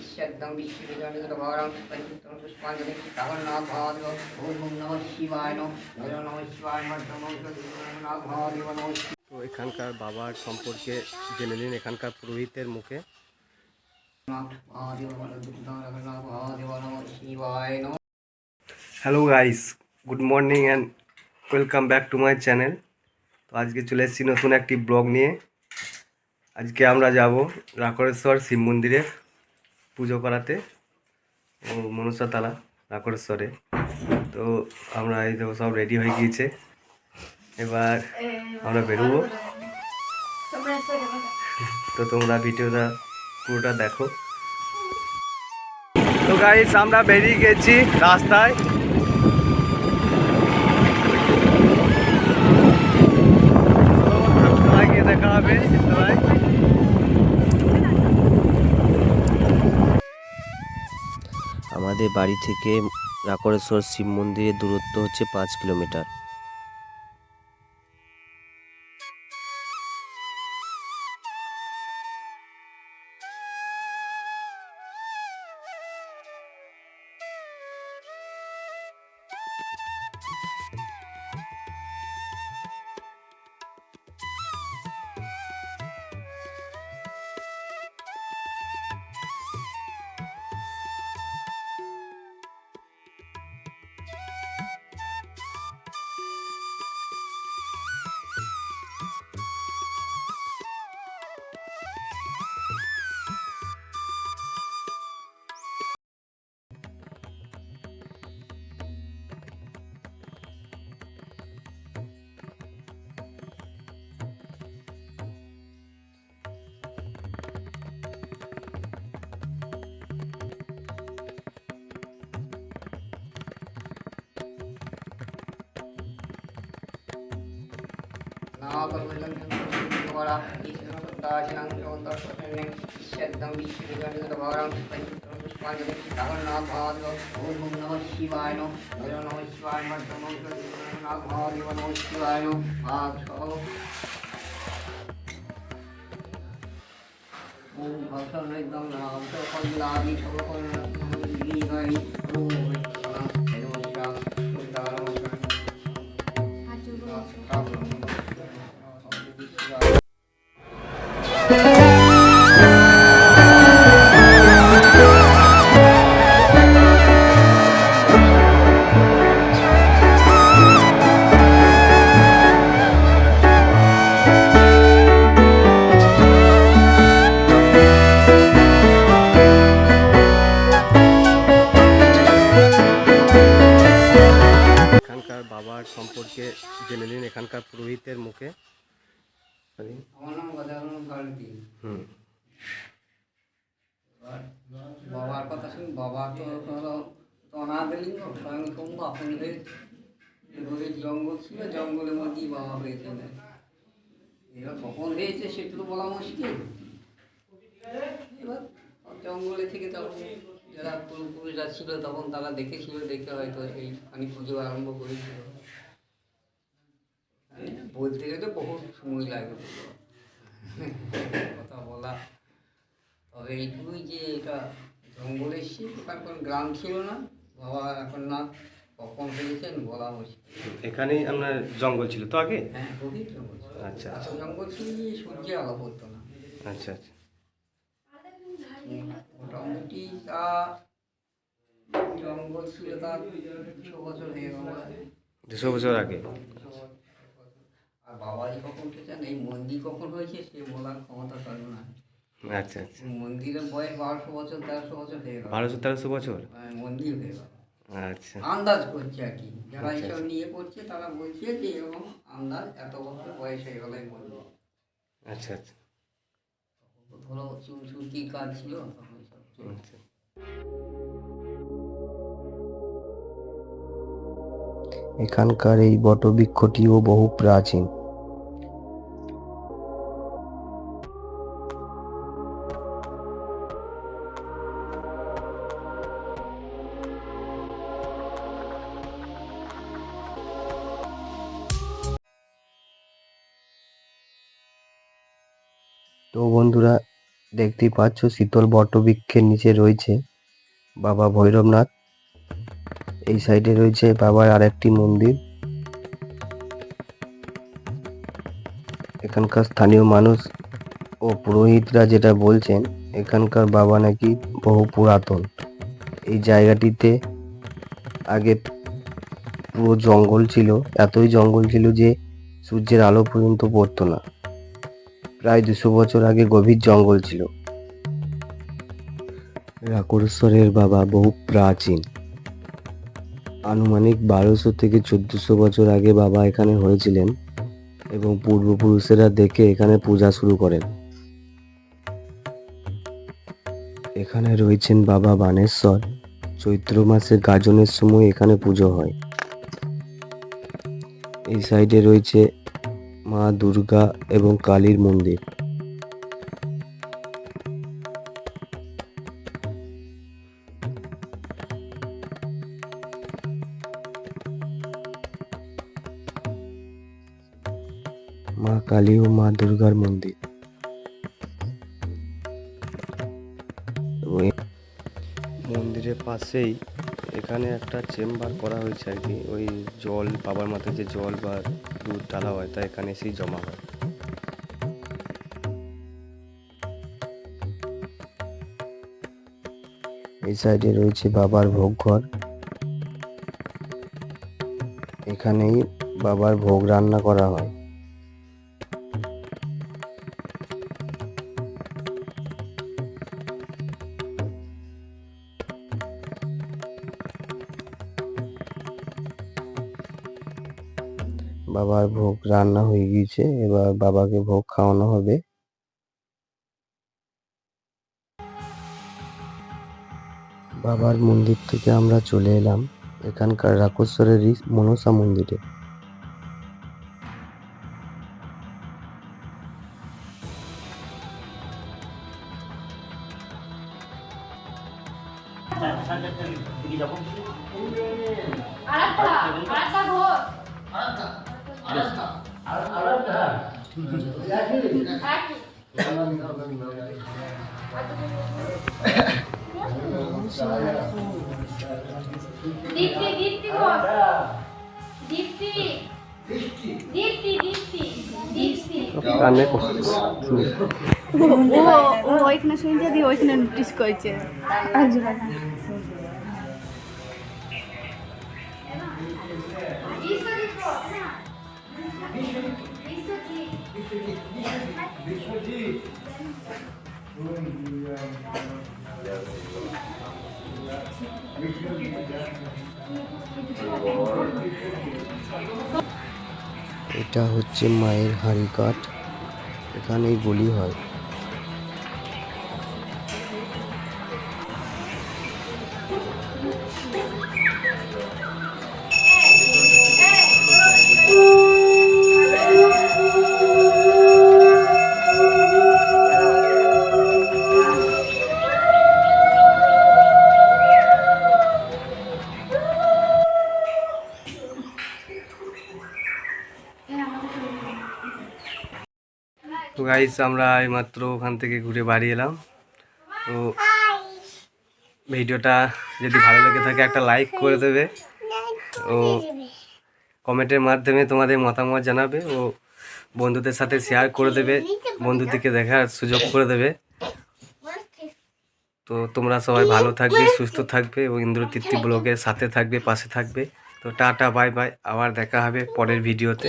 ঈশ্বরদম বিশ্ববিদ্যালয় পুষ্পাঞ্জলি জগন্নাথ মহাদেব ওম নমঃ শিবায় নম নমঃ শিবায় নমঃ জগন্নাথ মহাদেব নমঃ তো এখানকার বাবার সম্পর্কে জেনে নিন এখানকার পুরোহিতের মুখে মহাদেব জগন্নাথ মহাদেব নমঃ শিবায় নম hello guys good morning and welcome back to my channel তো আজকে চলে এসেছি নতুন একটি ব্লগ নিয়ে আজকে আমরা যাব রাকড়েশ্বর শিব মন্দিরে পুজো করাতে ও মনসাতলা রাকরেশ্বরে তো আমরা এই দেখো সব রেডি হয়ে গিয়েছে। এবার আমরা বেরোবো। তো তোমরা ভিডিওটা পুরোটা দেখো। তো গাইস আমরা বেরিয়ে গেছি রাস্তায়। আমাদের বাড়ি থেকে রাকরেশ্বর শিব মন্দিরের দূরত্ব হচ্ছে পাঁচ কিলোমিটার। জগন্নাথ মহাদেব নমঃ শিবায় নম ওম ভক্তম একদম নাম তো কল্যাণী সকল হরি পুরোহিতের মুখে। আমার নাম গজানন ভারতী হুম। এবার বাবার কথা শুনি বাবা তো হলো অনাথলিঙ্গ স্বয়ংসম্ভ আপনাদের গভীর জঙ্গল ছিল জঙ্গলের মধ্যেই বাবা হয়েছেন এবার কখন হয়েছে সেটা তো বলা মুশকিল। এবার জঙ্গলে থেকে তখন যারা পূর্বপুরুষরা ছিল তখন তারা দেখেছিল দেখে হয়তো সেই আমি পুজো আরম্ভ করেছিল। বলতে গেলে বহু সময় পুজো কথা বলা। তবে এইটুকুই যে এটা জঙ্গলের শীত কোনো গ্রাম ছিল না বাবা এখন না কখন হয়েছেন বলা মুশকিল। এখানেই আপনার জঙ্গল ছিল তো আগে? হ্যাঁ গভীর জঙ্গল ছিল। আচ্ছা আচ্ছা। জঙ্গল ছিল যে সূর্যে আলো পড়তো না। আচ্ছা আচ্ছা। মোটামুটি তা জঙ্গল ছিল তার দুশো বছর হয়ে গেল। দুশো বছর আগে? আর বাবাজি কখন উঠেছেন এই মন্দির কখন হয়েছে? সে বলার ক্ষমতা কারণ না আচ্ছা আচ্ছা। মন্দিরের বয়স বারোশো বছর তেরোশো বছর হয়ে গেল। বারোশো তেরোশো বছর? হ্যাঁ, মন্দির হয়ে গেল। আচ্ছা। আন্দাজ করছে আর কি। যারা আচ্ছা, এইসব আচ্ছা। নিয়ে পড়ছে তারা বলছে যে এরকম আন্দাজ এত বছর বয়স হয়ে গেলে মন্দির। আচ্ছা আচ্ছা। ধরো সুতির কাজ ছিল তখন সব আচ্ছা। এখানকার এই বটবৃক্ষটিও বহু প্রাচীন। তো বন্ধুরা দেখতেই পাচ্ছ, শীতল বটবৃক্ষের নিচে রয়েছে বাবা ভৈরবনাথ। এই সাইডে রয়েছে বাবার আরেকটি মন্দির। এখানকার স্থানীয় মানুষ ও পুরোহিতরা যেটা বলছেন, এখানকার বাবা নাকি বহু পুরাতন। এই জায়গাটিতে আগে পুরো জঙ্গল ছিল, এতই জঙ্গল ছিল যে সূর্যের আলো পর্যন্ত পড়তো না। প্রায় দুশো বছর আগে গভীর জঙ্গল ছিল। রাকরেশ্বরের বাবা বহু প্রাচীন। আনুমানিক বারোশো থেকে চোদ্দশো বছর আগে বাবা এখানে হয়েছিলেন এবং পূর্বপুরুষেরা দেখে এখানে পূজা শুরু করেন। এখানে রয়েছেন বাবা বানেশ্বর। চৈত্র মাসে গাজনের সময় এখানে পুজো হয়। এই সাইডে রয়েছে মা দুর্গা এবং কালীর মন্দির। মা কালী ও মা দুর্গার মন্দির। মন্দিরের পাশেই এখানে একটা চেম্বার করা হয়েছে আর কি। ওই জল, বাবার মাথায় যে জল বা দুধ ঢালা হয়, তা এখানে এসেই জমা হয়। এই সাইডে রয়েছে বাবার ভোগ ঘর এখানেই বাবার ভোগ রান্না করা হয়। বাবার ভোগ রান্না হয়ে গিয়েছে এবার বাবাকে ভোগ খাওয়ানো হবে। বাবার মন্দির থেকে আমরা চলে এলাম এখানকার রাকেশ্বরেরই মনসা মন্দিরে। আরেকটা আরেকটা ঘর একই ওইখানে শুনছে দিয়ে ওইখানে নোটিস করেছে এটা হচ্ছে মায়ের হাঁড়ি কাঠ। এখানেই বলি হয়। তো গাইস আমরা এইমাত্র ওখান থেকে ঘুরে বাড়ি এলাম। তো ভিডিওটা যদি ভালো লেগে থাকে, একটা লাইক করে দেবে। ও কমেন্টের মাধ্যমে তোমাদের মতামত জানাবে ও বন্ধুদের সাথে শেয়ার করে দেবে, বন্ধুদেরকে দেখার সুযোগ করে দেবে। তো তোমরা সবাই ভালো থাকবে, সুস্থ থাকবে এবং ইন্দ্রতীর্থি ব্লগের সাথে থাকবে, পাশে থাকবে। তো টাটা বাই বাই আবার দেখা হবে পরের ভিডিওতে